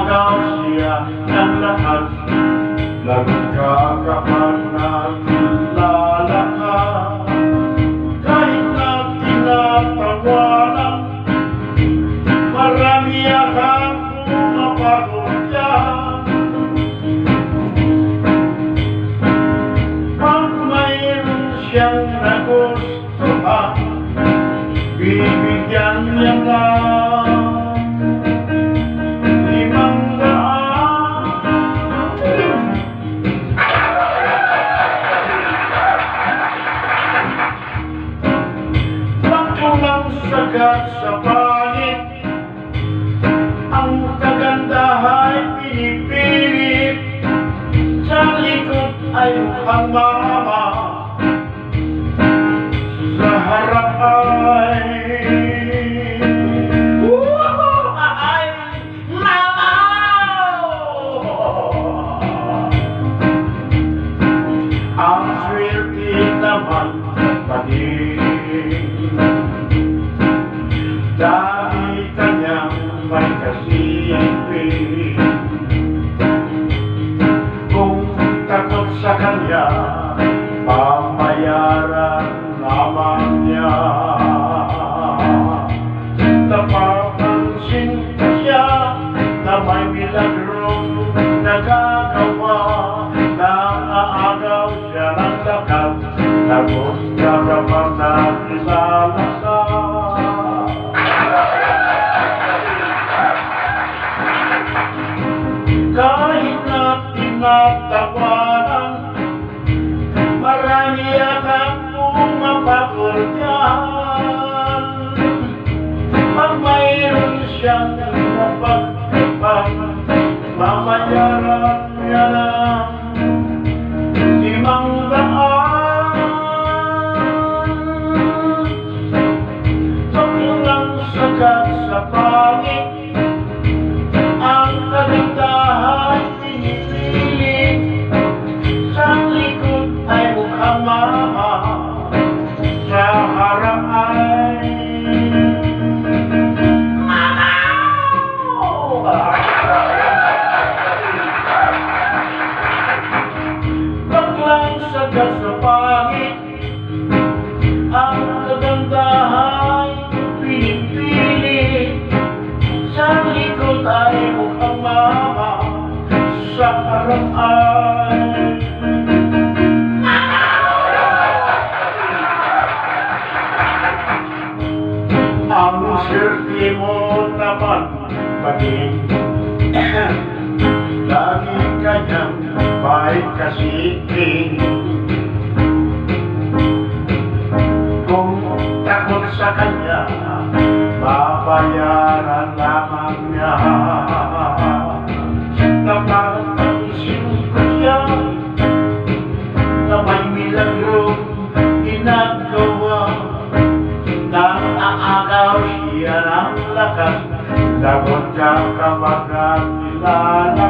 Nag-aagaw siya ng lakas Nagkakapan na kilala ka Kahit na tinatawanan sagat sa pangit Ang kagandahay pinipilit. Sa likod ay mukhang mama. Sa harap ay Ang swerte naman sa Pamayaran naman niya. Napapansin siya Na may milagrong nagagawa. Naaagaw siya ng lakas Tapos karapan na kilala ka Kahit na tinatawanan pangit. Ang kagandahan pinipilit. Sa likod ay mukhang mama Sa harap ay Ang swerte mo naman maging Lagi kanyang may kasikin sa kanya Babayaran lamang niya. Napapansin ko siya Na may milagrong ginagawa. Nang aagaw siya ng lakas Lagot ka kapag kilala